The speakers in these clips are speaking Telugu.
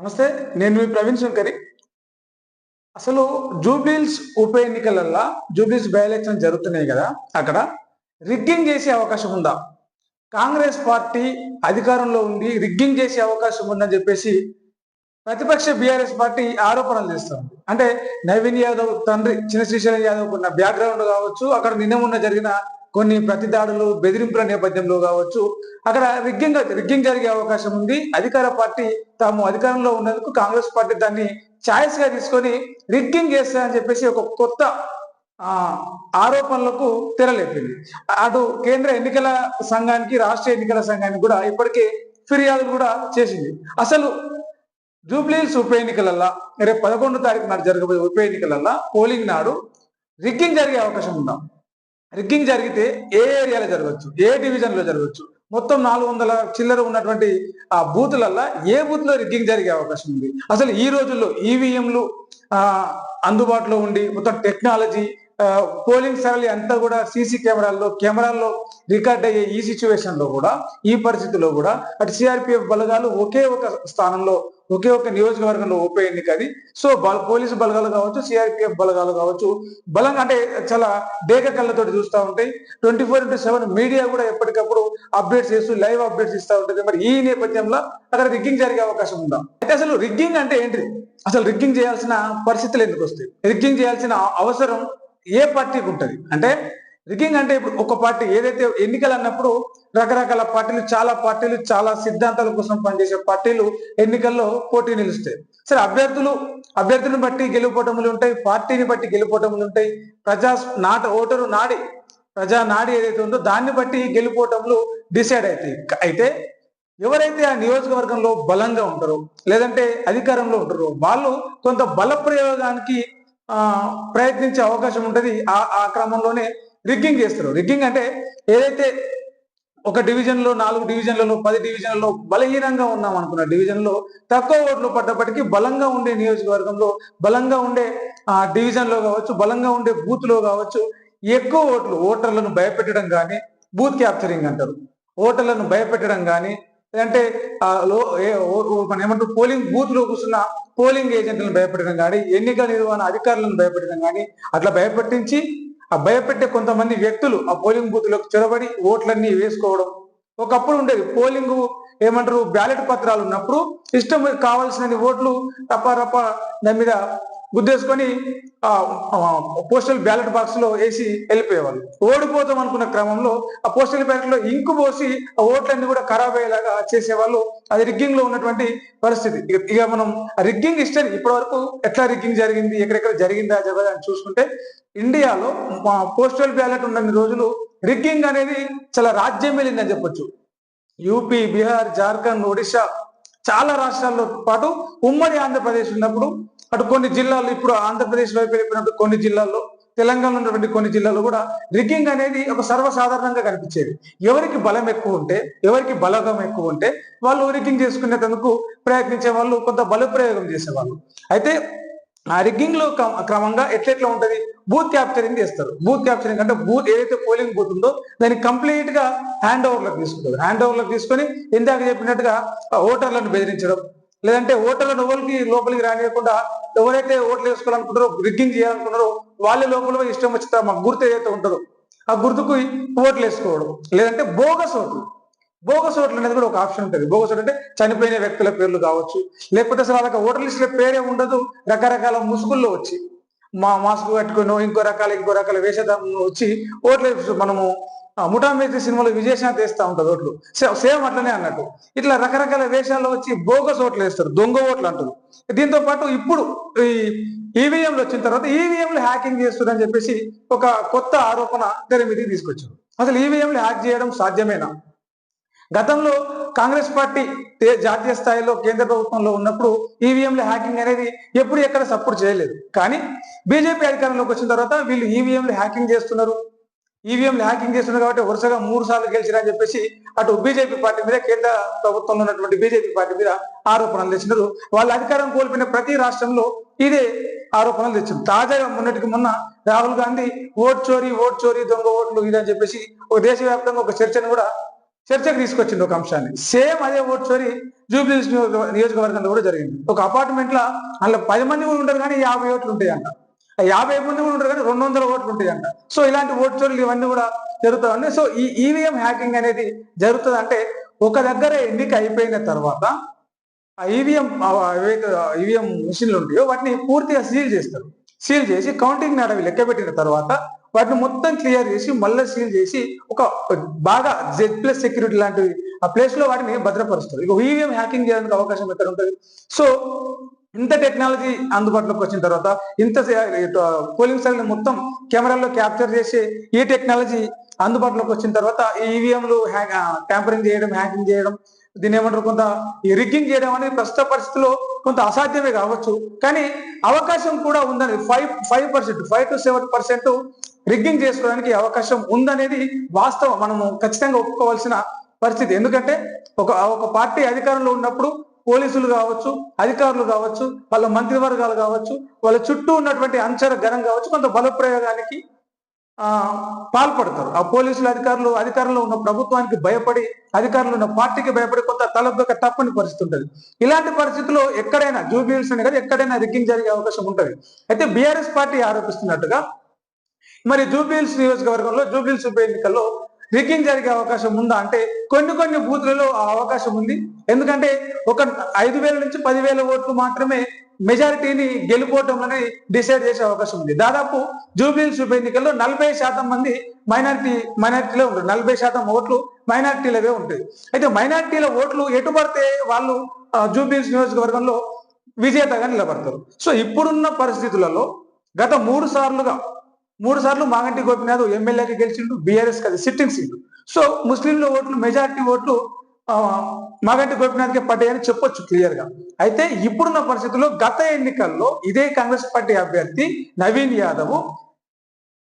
నమస్తే నేను మీ ప్రవీణ్ శంకరి. అసలు జూబ్లీల్స్ ఉప ఎన్నికలల్లో జూబ్లీల్స్ బై ఎలక్షన్ జరుగుతున్నాయి కదా అక్కడ రిగ్గింగ్ చేసే అవకాశం ఉందా? కాంగ్రెస్ పార్టీ అధికారంలో ఉండి రిగ్గింగ్ చేసే అవకాశం ఉందని చెప్పేసి ప్రతిపక్ష బీఆర్ఎస్ పార్టీ ఆరోపణలు చేస్తుంది. అంటే నవీన్ యాదవ్ తండ్రి చిన్న శ్రీశైలం యాదవ్ ఉన్న బ్యాక్గ్రౌండ్ కావచ్చు అక్కడ నిన్న మొన్న జరిగిన కొన్ని ప్రతిదాడులు బెదిరింపుల నేపథ్యంలో కావచ్చు. అక్కడ రిగ్గింగ్ రిగ్గింగ్ జరిగే అవకాశం ఉంది. అధికార పార్టీ తాము అధికారంలో ఉన్నందుకు కాంగ్రెస్ పార్టీ దాన్ని ఛాయిస్గా తీసుకొని రిగ్గింగ్ చేస్తారని చెప్పేసి ఒక కొత్త ఆ ఆరోపణలకు తెరలేపింది. అటు కేంద్ర ఎన్నికల సంఘానికి రాష్ట్ర ఎన్నికల సంఘానికి కూడా ఇప్పటికే ఫిర్యాదులు కూడా చేసింది. అసలు జూబ్లీహిల్స్ ఉప ఎన్నికలల్లా రేపు పదకొండు తారీఖు నాడు జరగబోయే ఉప ఎన్నికలల్లా పోలింగ్ నాడు రిగ్గింగ్ జరిగే అవకాశం ఉందా? రిగ్గింగ్ జరిగితే ఏ ఏరియాలో జరగచ్చు ఏ డివిజన్లో జరగచ్చు మొత్తం నాలుగు వందల చిల్లర ఉన్నటువంటి ఆ బూతులల్లా ఏ బూత్లో రిగ్గింగ్ జరిగే అవకాశం ఉంది? అసలు ఈ రోజుల్లో ఈవీఎంలు అందుబాటులో ఉండి మొత్తం టెక్నాలజీ పోలింగ్ సరళి అంతా కూడా సీసీ కెమెరాల్లో కెమెరాల్లో రికార్డ్ అయ్యే ఈ సిచ్యువేషన్లో కూడా ఈ పరిస్థితిలో కూడా అటు సిఆర్పిఎఫ్ బలగాలు ఒకే ఒక స్థానంలో ఒకే ఒక నియోజకవర్గంలో ఉప ఎన్నిక అది. సో పోలీసు బలగాలు కావచ్చు సిఆర్పిఎఫ్ బలగాలు కావచ్చు బలంగా అంటే చాలా డేక కళ్ళతో చూస్తూ ఉంటాయి. Twenty four into seven media కూడా ఎప్పటికప్పుడు అప్డేట్స్ చేస్తూ లైవ్ అప్డేట్స్ ఇస్తూ ఉంటుంది. మరి ఈ నేపథ్యంలో అక్కడ రిగ్గింగ్ జరిగే అవకాశం ఉందా? అయితే అసలు రిగ్గింగ్ అంటే ఏంటి అసలు రిగ్గింగ్ చేయాల్సిన పరిస్థితులు ఎందుకు వస్తాయి? రిగ్గింగ్ చేయాల్సిన అవసరం ఏ పార్టీకి ఉంటుంది? అంటే రిగ్గింగ్ అంటే ఇప్పుడు ఒక పార్టీ ఏదైతే ఎన్నికలు అన్నప్పుడు రకరకాల పార్టీలు చాలా పార్టీలు చాలా సిద్ధాంతాల కోసం పనిచేసే పార్టీలు ఎన్నికల్లో పోటీ నిలుస్తాయి. సరే అభ్యర్థులు అభ్యర్థులను బట్టి గెలుపోటములు ఉంటాయి పార్టీని బట్టి గెలుపోటములు ఉంటాయి. ప్రజా నాట ఓటరు నాడి ప్రజా నాడి ఏదైతే ఉందో దాన్ని బట్టి గెలుపోటములు డిసైడ్ అవుతాయి. అయితే ఎవరైతే ఆ నియోజకవర్గంలో బలంగా ఉంటారో లేదంటే అధికారంలో ఉంటారో వాళ్ళు కొంత బల ప్రయోగానికి ప్రయత్నించే అవకాశం ఉంటుంది ఆ ఆ క్రమంలోనే రిగ్గింగ్ చేస్తారు రిగ్గింగ్ అంటే ఏదైతే ఒక డివిజన్లో నాలుగు డివిజన్లలో పది డివిజన్లలో బలహీనంగా ఉన్నాం అనుకున్న డివిజన్లో తక్కువ ఓట్లు పడ్డప్పటికీ బలంగా ఉండే నియోజకవర్గంలో బలంగా ఉండే డివిజన్లో కావచ్చు బలంగా ఉండే బూత్లో కావచ్చు ఎక్కువ ఓట్లు ఓటర్లను భయపెట్టడం కానీ బూత్ క్యాప్చరింగ్ అంటారు. ఓటర్లను భయపెట్టడం కానీ అంటే మనం ఏమంటారు పోలింగ్ బూత్లో కూర్చున్న పోలింగ్ ఏజెంట్లను భయపెట్టడం కానీ ఎన్నికల నిర్వహణ అధికారులను భయపెట్టడం కానీ అట్లా భయపెట్టించి ఆ భయపెట్టే కొంతమంది వ్యక్తులు ఆ పోలింగ్ బూత్లోకి చొరబడి ఓట్లన్నీ వేసుకోవడం. ఒకప్పుడు ఉండేది పోలింగ్ ఏమంటారు బ్యాలెట్ పత్రాలు ఉన్నప్పుడు ఇష్టం కావాల్సిన ఓట్లు రప్ప రప్ప దాని మీద గుద్దేసుకొని పోస్టల్ బ్యాలెట్ బాక్స్లో వేసి వెళ్ళిపోయేవాళ్ళు. ఓడిపోతాం అనుకున్న క్రమంలో ఆ పోస్టల్ బ్యాలెట్లో ఇంకు పోసి ఆ ఓట్లన్నీ కూడా ఖరాబ్ అయ్యేలాగా చేసేవాళ్ళు. అది రిగ్గింగ్లో ఉన్నటువంటి పరిస్థితి. ఇక- ఇక మనం రిగ్గింగ్ హిస్టరీ ఇప్పటి వరకు ఎట్లా రిగ్గింగ్ జరిగింది ఎక్కడెక్కడ జరిగిందా జరగదా అని చూసుకుంటే ఇండియాలో పోస్టల్ బ్యాలెట్ ఉన్న రోజులు రిగ్గింగ్ అనేది చాలా రాజ్యం వెళ్ళిందని చెప్పొచ్చు. యూపీ బీహార్ జార్ఖండ్ ఒడిశా చాలా రాష్ట్రాల్లో పాటు ఉమ్మడి ఆంధ్రప్రదేశ్ ఉన్నప్పుడు అటు కొన్ని జిల్లాలు ఇప్పుడు ఆంధ్రప్రదేశ్ వైపు వెళ్ళిపోయినట్టు కొన్ని జిల్లాల్లో తెలంగాణ ఉన్నటువంటి కొన్ని జిల్లాల్లో కూడా రిగ్గింగ్ అనేది ఒక సర్వసాధారణంగా కనిపించేది. ఎవరికి బలం ఎక్కువ ఉంటే ఎవరికి బలగం ఎక్కువ ఉంటే వాళ్ళు రిగ్గింగ్ చేసుకునేందుకు ప్రయత్నించే వాళ్ళు కొంత బలప్రయోగం చేసేవాళ్ళు. అయితే ఆ రిగ్గింగ్లో క్రమ- క్రమంగా ఎట్లెట్లా ఉంటది? బూత్ క్యాప్చరింగ్ చేస్తారు. బూత్ క్యాప్చరింగ్ అంటే బూత్ ఏదైతే పోలింగ్ బూత్ ఉందో దాన్ని కంప్లీట్గా హ్యాండ్ ఓవర్లకు తీసుకుంటారు. హ్యాండ్ ఓవర్లకు తీసుకొని ఇందాక చెప్పినట్టుగా ఓటర్లను బెదిరించడం లేదంటే ఓటర్లను ఎవరికి లోపలికి రానియకుండా ఎవరైతే ఓట్లు వేసుకోవాలనుకుంటారో రిగ్గింగ్ చేయాలనుకున్నారో వాళ్ళ లోపల ఇష్టం వచ్చిన మా గుర్తు ఏదైతే ఉంటుందో ఆ గుర్తుకు ఓట్లు వేసుకోవడం. లేదంటే బోగస్ ఓట్లు. బోగస్ ఓట్లు అనేది కూడా ఒక ఆప్షన్ ఉంటుంది. బోగస్ ఓట్లు అంటే చనిపోయిన వ్యక్తుల పేర్లు కావచ్చు. లేకపోతే అసలు వాళ్ళకి ఓటర్ లిస్టుల పేరే ఉండదు. రకరకాల ముసుగుల్లో వచ్చి మా మాస్క్ కట్టుకుని ఇంకో రకాల ఇంకో రకాల వేషధారంలో వచ్చి ఓట్లు మనము ముఠా మేస్త్రి సినిమాలో విజయశాంతి వేస్తూ ఉంటుంది ఓట్లు. సేమ్ అట్లనే అన్నట్టు. ఇట్లా రకరకాల వేషాల్లో వచ్చి బోగస్ ఓట్లు వేస్తారు దొంగ ఓట్లు అంటారు. దీంతో పాటు ఇప్పుడు ఈ ఈవీఎంలు వచ్చిన తర్వాత ఈవీఎంలు హ్యాకింగ్ చేస్తున్నారని చెప్పేసి ఒక కొత్త ఆరోపణ తెర మీదకి తీసుకొచ్చారు. అసలు ఈవీఎంలు హ్యాక్ చేయడం సాధ్యమేనా? గతంలో కాంగ్రెస్ పార్టీ జాతీయ స్థాయిలో కేంద్ర ప్రభుత్వంలో ఉన్నప్పుడు ఈవీఎంల హ్యాకింగ్ అనేది ఎప్పుడు ఎక్కడ సపోర్ట్ చేయలేదు. కానీ బీజేపీ అధికారంలోకి వచ్చిన తర్వాత వీళ్ళు ఈవీఎంలు హ్యాకింగ్ చేస్తున్నారు. ఈవీఎంలు హ్యాకింగ్ చేస్తున్నారు కాబట్టి వరుసగా మూడు సార్లు గెలిచిరని చెప్పేసి అటు బీజేపీ పార్టీ మీద కేంద్ర ప్రభుత్వంలో ఉన్నటువంటి బీజేపీ పార్టీ మీద ఆరోపణలు తెచ్చినారు. వాళ్ళ అధికారం కోల్పోయిన ప్రతి రాష్ట్రంలో ఇదే ఆరోపణలు తెచ్చారు తాజాగా మొన్నటికి మొన్న రాహుల్ గాంధీ ఓట్ చోరీ ఓట్ చోరీ దొంగ ఓట్లు ఇదని చెప్పేసి ఒక దేశవ్యాప్తంగా ఒక చర్చను కూడా చర్చకు తీసుకొచ్చింది ఒక అంశాన్ని. సేమ్ అదే ఓట్ చోరీ జూబ్లీ నియోజకవర్గంలో కూడా జరిగింది. ఒక అపార్ట్మెంట్లో అందులో పది మంది కూడా ఉంటారు కానీ యాభై ఓట్లు ఉంటాయి అంట యాభై మంది కూడా ఉంటారు కానీ రెండు వందల ఓట్లు ఉంటాయి అంట సో ఇలాంటి ఓట్ చోరీలు ఇవన్నీ కూడా జరుగుతాయి సో ఈ ఈవీఎం హ్యాకింగ్ అనేది జరుగుతుంది అంటే ఒక దగ్గర ఎన్నిక అయిపోయిన తర్వాత ఆ ఈవీఎం ఏవైతే ఈవీఎం మిషన్లు ఉంటాయో వాటిని పూర్తిగా సీల్ చేస్తారు. సీల్ చేసి కౌంటింగ్ నడవి లెక్క పెట్టిన తర్వాత వాటిని మొత్తం క్లియర్ చేసి మళ్ళీ సీల్ చేసి ఒక బాగా జెడ్ ప్లస్ సెక్యూరిటీ లాంటివి ఆ ప్లేస్లో వాటిని భద్రపరుస్తారు. ఇక ఈవీఎం హ్యాకింగ్ చేయడానికి అవకాశం ఎక్కడ ఉంటుంది? సో ఇంత టెక్నాలజీ అందుబాటులోకి వచ్చిన తర్వాత ఇంత పోలింగ్ సెల్ మొత్తం కెమెరాల్లో క్యాప్చర్ చేసి ఈ టెక్నాలజీ అందుబాటులోకి వచ్చిన తర్వాత ఈవీఎంలు హ్యాక్ ట్యాంపరింగ్ చేయడం హ్యాకింగ్ చేయడం దీన్ని ఏమంటారు? కొంత ఈ రిగ్గింగ్ చేయడం అనేది ప్రస్తుత పరిస్థితిలో కొంత అసాధ్యమే కావచ్చు. కానీ అవకాశం కూడా ఉందని five five percent five to seven percent rigging చేసుకోవడానికి అవకాశం ఉందనేది వాస్తవం. మనము ఖచ్చితంగా ఒప్పుకోవాల్సిన పరిస్థితి. ఎందుకంటే ఒక ఒక పార్టీ అధికారంలో ఉన్నప్పుడు పోలీసులు కావచ్చు అధికారులు కావచ్చు వాళ్ళ మంత్రివర్గాలు కావచ్చు వాళ్ళ చుట్టూ ఉన్నటువంటి అంచర గణం కావచ్చు కొంత బలప్రయోగానికి ఆ పాల్పడతారు. ఆ పోలీసులు అధికారులు అధికారంలో ఉన్న ప్రభుత్వానికి భయపడి అధికారులు ఉన్న పార్టీకి భయపడి కొంత తలదొక్క తప్పని పరిస్థితి ఉంటుంది ఇలాంటి పరిస్థితుల్లో ఎక్కడైనా జూబ్లీహిల్స్ అని కదా ఎక్కడైనా రిగ్గింగ్ జరిగే అవకాశం ఉంటుంది. అయితే బీఆర్ఎస్ పార్టీ ఆరోపిస్తున్నట్టుగా మరి జూబ్లీహిల్స్ నియోజకవర్గంలో జూబ్లీహిల్స్ ఉప ఎన్నికల్లో రిగ్గింగ్ జరిగే అవకాశం ఉందా? అంటే కొన్ని కొన్ని బూత్లలో ఆ అవకాశం ఉంది. ఎందుకంటే ఒక ఐదు వేల నుంచి పదివేల ఓట్లు మాత్రమే మెజారిటీని గెలుపోవటంలోనే డిసైడ్ చేసే అవకాశం ఉంది. దాదాపు జూబ్లీహిల్స్ ఉప ఎన్నికల్లో నలభై శాతం మంది మైనారిటీ మైనారిటీలో ఉంటారు. నలభై శాతం ఓట్లు మైనారిటీలవే ఉంటాయి. అయితే మైనారిటీల ఓట్లు ఎటు పడితే వాళ్ళు జూబ్లీహిల్స్ నియోజకవర్గంలో విజేతగా నిలబడతారు. సో ఇప్పుడున్న పరిస్థితులలో గత మూడు సార్లుగా మూడు సార్లు మాగంటి గోపినాథ్ ఎమ్మెల్యేగా గెలిచిండు బీఆర్ఎస్ కదా సిట్టింగ్ సీటు. సో ముస్లింల ఓట్లు మెజారిటీ ఓట్లు మాగంటి గోపినాథ్కి పడ్డాయని చెప్పొచ్చు క్లియర్గా. అయితే ఇప్పుడున్న పరిస్థితుల్లో గత ఎన్నికల్లో ఇదే కాంగ్రెస్ పార్టీ అభ్యర్థి నవీన్ యాదవ్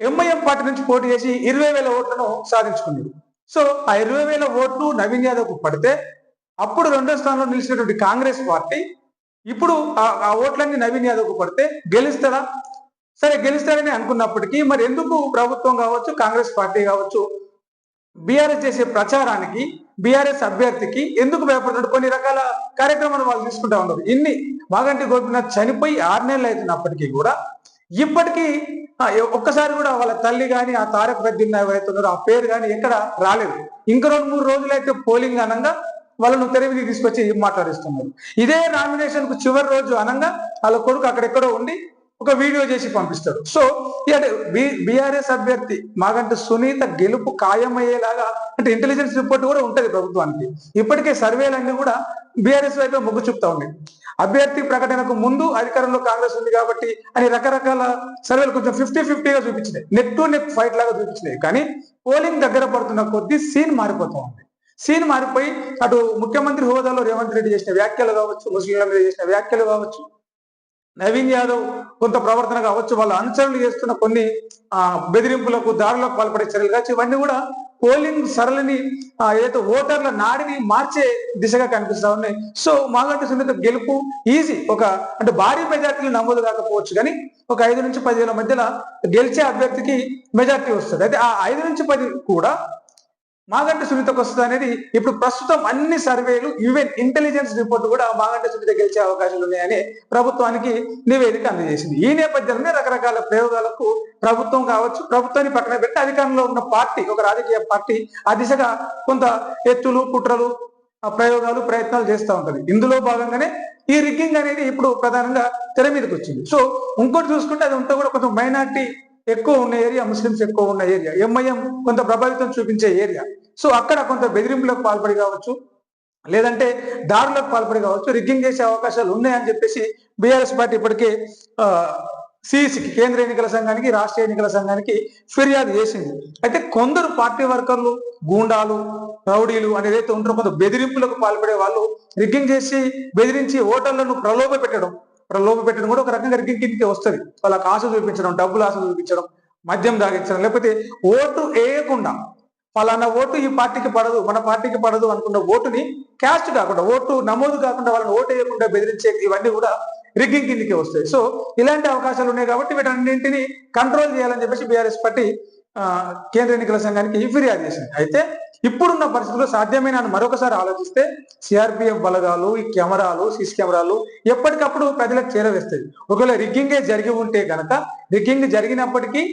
ఎంఐఎం పార్టీ నుంచి పోటీ చేసి ఇరవై వేల ఓట్లను సాధించుకున్నాడు. సో ఆ ఇరవై వేల ఓట్లు నవీన్ యాదవ్కు పడితే అప్పుడు రెండో స్థానంలో నిలిచినటువంటి కాంగ్రెస్ పార్టీ ఇప్పుడు ఆ- ఆ ఓట్లన్నీ నవీన్ యాదవ్కు పడితే గెలుస్తాడా సరే గెలుస్తాడని అనుకున్నప్పటికీ మరి ఎందుకు ప్రభుత్వం కావచ్చు కాంగ్రెస్ పార్టీ కావచ్చు బీఆర్ఎస్ చేసే ప్రచారానికి బీఆర్ఎస్ అభ్యర్థికి ఎందుకు భయపడుతున్నాడు కొన్ని రకాల కార్యక్రమాలు వాళ్ళు తీసుకుంటా ఉన్నారు. ఇన్ని మాగంటి గోపినాథ్ చనిపోయి ఆరు నెలలు అవుతున్నప్పటికీ కూడా ఇప్పటికీ ఒక్కసారి కూడా వాళ్ళ తల్లి కానీ ఆ తారక పెద్దిన్న ఎవరైతున్నారో ఆ పేరు కానీ ఎక్కడ రాలేదు. ఇంకా రెండు మూడు రోజులైతే పోలింగ్ అనంగా వాళ్ళను తెరవికి తీసుకొచ్చి మాట్లాడిస్తున్నారు. ఇదే నామినేషన్కు చివరి రోజు అనంగా వాళ్ళ కొడుకు అక్కడెక్కడో ఉండి ఒక వీడియో చేసి పంపిస్తాడు. సో బీఆర్ఎస్ అభ్యర్థి మాకంటే సునీత గెలుపు ఖాయమయ్యేలాగా అంటే ఇంటెలిజెన్స్ రిపోర్ట్ కూడా ఉంటది ప్రభుత్వానికి. ఇప్పటికే సర్వేలన్నీ కూడా బీఆర్ఎస్ వైపు మొగ్గు చూపుతా ఉన్నాయి. అభ్యర్థి ప్రకటనకు ముందు అధికారంలో కాంగ్రెస్ ఉంది కాబట్టి అని రకరకాల సర్వేలు కొంచెం ఫిఫ్టీ ఫిఫ్టీగా చూపించినాయి. నెట్ టు నెట్ ఫైట్ లాగా చూపించినాయి. కానీ పోలింగ్ దగ్గర పడుతున్న కొద్దీ సీన్ మారిపోతా ఉంది. సీన్ మారిపోయి అటు ముఖ్యమంత్రి హోదాలో రేవంత్ రెడ్డి చేసిన వ్యాఖ్యలు కావచ్చు ముస్లింల మీద చేసిన వ్యాఖ్యలు కావచ్చు నవీన్ యాదవ్ కొంత ప్రవర్తన కావచ్చు వాళ్ళ అనుచరులు చేస్తున్న కొన్ని ఆ, బెదిరింపులకు దారులకు పాల్పడే చర్యలు కావచ్చు ఇవన్నీ కూడా పోలింగ్ సరళిని ఏదైతే ఓటర్ల నాడిని మార్చే దిశగా కనిపిస్తా ఉన్నాయి. సో మాగంటి సునీత గెలుపు ఈజీ. ఒక అంటే భారీ మెజార్టీలు నమోదు కాకపోవచ్చు కానీ ఒక ఐదు నుంచి పదివేల మధ్యలో గెలిచే అభ్యర్థికి మెజార్టీ వస్తుంది. అయితే ఆ ఐదు నుంచి పది కూడా మాగంటి సునీతకు వస్తుంది అనేది ఇప్పుడు ప్రస్తుతం అన్ని సర్వేలు ఈవెన్ ఇంటెలిజెన్స్ రిపోర్ట్ కూడా మాగంటి సునీత గెలిచే అవకాశాలు ఉన్నాయని ప్రభుత్వానికి నివేదిక అందజేసింది. ఈ నేపథ్యంలోనే రకరకాల ప్రయోగాలకు ప్రభుత్వం కావచ్చు ప్రభుత్వాన్ని పక్కన పెట్టి అధికారంలో ఉన్న పార్టీ ఒక రాజకీయ పార్టీ ఆ దిశగా కొంత ఎత్తులు కుట్రలు ప్రయోగాలు ప్రయత్నాలు చేస్తూ ఉంటది. ఇందులో భాగంగానే ఈ రిగ్గింగ్ అనేది ఇప్పుడు ప్రధానంగా తెర మీదకి వచ్చింది. సో ఇంకోటి చూసుకుంటే అది ఉంటే కూడా కొంచెం మైనార్టీ ఎక్కువ ఉన్న ఏరియా ముస్లిమ్స్ ఎక్కువ ఉన్న ఏరియా. ఎంఐఎం కొంత ప్రభావితం చూపించే ఏరియా. సో అక్కడ కొంత బెదిరింపులకు పాల్పడి కావచ్చు లేదంటే దారులకు పాల్పడి కావచ్చు రిగ్గింగ్ చేసే అవకాశాలు ఉన్నాయని చెప్పేసి బీఆర్ఎస్ పార్టీ ఇప్పటికే సిఈసికి కేంద్ర ఎన్నికల సంఘానికి రాష్ట్ర ఎన్నికల సంఘానికి ఫిర్యాదు చేసింది. అయితే కొందరు పార్టీ వర్కర్లు గూండాలు రౌడీలు అనేది అయితే ఉంటారో కొంత బెదిరింపులకు పాల్పడే వాళ్ళు రిగ్గింగ్ చేసి బెదిరించి ఓటర్లను ప్రలోభ పెట్టడం లోప పెట్టడం కూడా ఒక రకంగా రిగ్గింగ్ వస్తుంది. వాళ్ళకి ఆశ చూపించడం డబ్బులు ఆశ చూపించడం మద్యం దాగించడం లేకపోతే ఓటు వేయకుండా ఫలానా ఓటు ఈ పార్టీకి పడదు మన పార్టీకి పడదు అనుకున్న ఓటుని క్యాస్ట్ కాకుండా ఓటు నమోదు కాకుండా వాళ్ళని ఓటు వేయకుండా బెదిరించే ఇవన్నీ కూడా రిగ్గింగ్ కిందికి వస్తాయి సో ఇలాంటి అవకాశాలు ఉన్నాయి కాబట్టి వీటన్నింటిని కంట్రోల్ చేయాలని చెప్పేసి బీఆర్ఎస్ పార్టీ కేంద్ర ఎన్నికల సంఘానికి ఫిర్యాదు చేసింది. అయితే ఇప్పుడున్న పరిస్థితుల్లో సాధ్యమైన అని మరొకసారి ఆలోచిస్తే సిఆర్పిఎఫ్ బలగాలు ఈ కెమెరాలు సీసీ కెమెరాలు ఎప్పటికప్పుడు ప్రజలకు చేరవేస్తాయి. ఒకవేళ రిగ్గింగే జరిగి ఉంటే కనుక రిగ్గింగ్ జరిగినప్పటికీ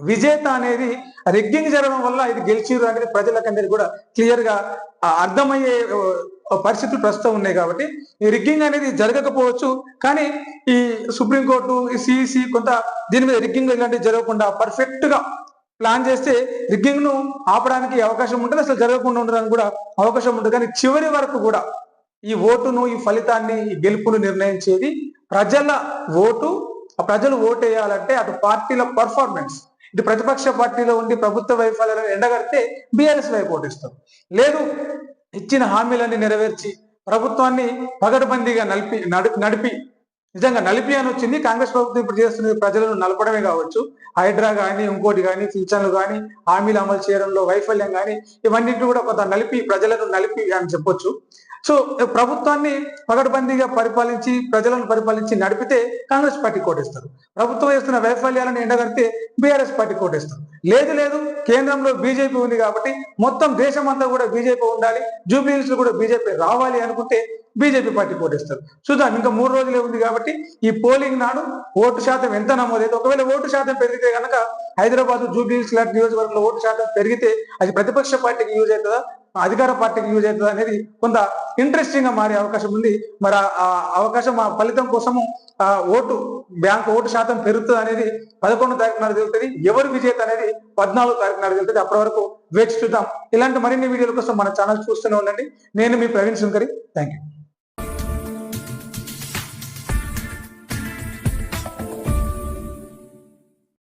విజేత అనేది రిగ్గింగ్ జరగడం వల్ల ఇది గెలిచిరు అనేది ప్రజలకందరికీ కూడా క్లియర్గా అర్థమయ్యే పరిస్థితులు ప్రస్తుతం ఉన్నాయి కాబట్టి ఈ రిగ్గింగ్ అనేది జరగకపోవచ్చు. కానీ ఈ సుప్రీంకోర్టు ఈ సిఇసి కొంత దీని మీద రిగ్గింగ్ ఇలాంటివి జరగకుండా పర్ఫెక్ట్గా ప్లాన్ చేస్తే రిగ్గింగ్ను ఆపడానికి అవకాశం ఉంటుంది అసలు జరగకుండా ఉండడానికి కూడా అవకాశం ఉంటుంది. కానీ చివరి వరకు కూడా ఈ ఓటును ఈ ఫలితాన్ని ఈ గెలుపును నిర్ణయించేది ప్రజల ఓటు. ఆ ప్రజలు ఓటు వేయాలంటే అటు పార్టీల పర్ఫార్మెన్స్. ఇటు ప్రతిపక్ష పార్టీలో ఉండి ప్రభుత్వ వైఫల్యాలను ఎండగడితే బీఆర్ఎస్ వైపు ఓటిస్తారు. లేదు ఇచ్చిన హామీలన్నీ నెరవేర్చి ప్రభుత్వాన్ని పగడబందీగా నలిపి నడిపి నిజంగా నలిపి అని వచ్చింది. కాంగ్రెస్ ప్రభుత్వం ఇప్పుడు చేస్తున్నది ప్రజలను నలపడమే కావచ్చు. హైడ్రా కానీ ఇంకోటి కానీ పింఛన్లు కానీ హామీలు అమలు చేయడంలో వైఫల్యం కానీ ఇవన్నింటినీ కూడా కొంత నలిపి ప్రజలను నలిపి అని చెప్పొచ్చు. సో ప్రభుత్వాన్ని పగడబందీగా పరిపాలించి ప్రజలను పరిపాలించి నడిపితే కాంగ్రెస్ పార్టీ కోటేస్తారు. ప్రభుత్వం చేస్తున్న వైఫల్యాలను ఎండగడితే బీఆర్ఎస్ పార్టీ కోటేస్తారు. లేదు లేదు కేంద్రంలో బీజేపీ ఉంది కాబట్టి మొత్తం దేశం అంతా కూడా బీజేపీ ఉండాలి. జూబ్లీహిల్స్లో కూడా బీజేపీ రావాలి అనుకుంటే బీజేపీ పార్టీ పోటీస్తారు. చూద్దాం ఇంకా మూడు రోజులే ఉంది కాబట్టి ఈ పోలింగ్ నాడు ఓటు శాతం ఎంత నమోదైతే ఒకవేళ ఓటు శాతం పెరిగితే కనుక హైదరాబాద్ జూబ్లీహిల్స్ లాంటి నియోజకవర్గంలో ఓటు శాతం పెరిగితే అది ప్రతిపక్ష పార్టీకి యూజ్ అవుతుందా అధికార పార్టీకి యూజ్ అవుతుంది అనేది కొంత ఇంట్రెస్టింగ్గా మారే అవకాశం ఉంది. మరి ఆ- ఆ అవకాశం ఆ ఫలితం కోసము ఆ ఓటు బ్యాంక్ ఓటు శాతం పెరుగుతుంది అనేది పదకొండు తారీఖు నాడు తెలుస్తుంది. ఎవరు విజేత అనేది పద్నాలుగు తారీఖు నాడు తెలుస్తుంది. అప్పటి వరకు వేచి చూద్దాం. ఇలాంటి మరిన్ని వీడియోల కోసం మన ఛానల్ చూస్తూనే ఉండండి. నేను మీ ప్రవీణ్ శంకరి. Thank you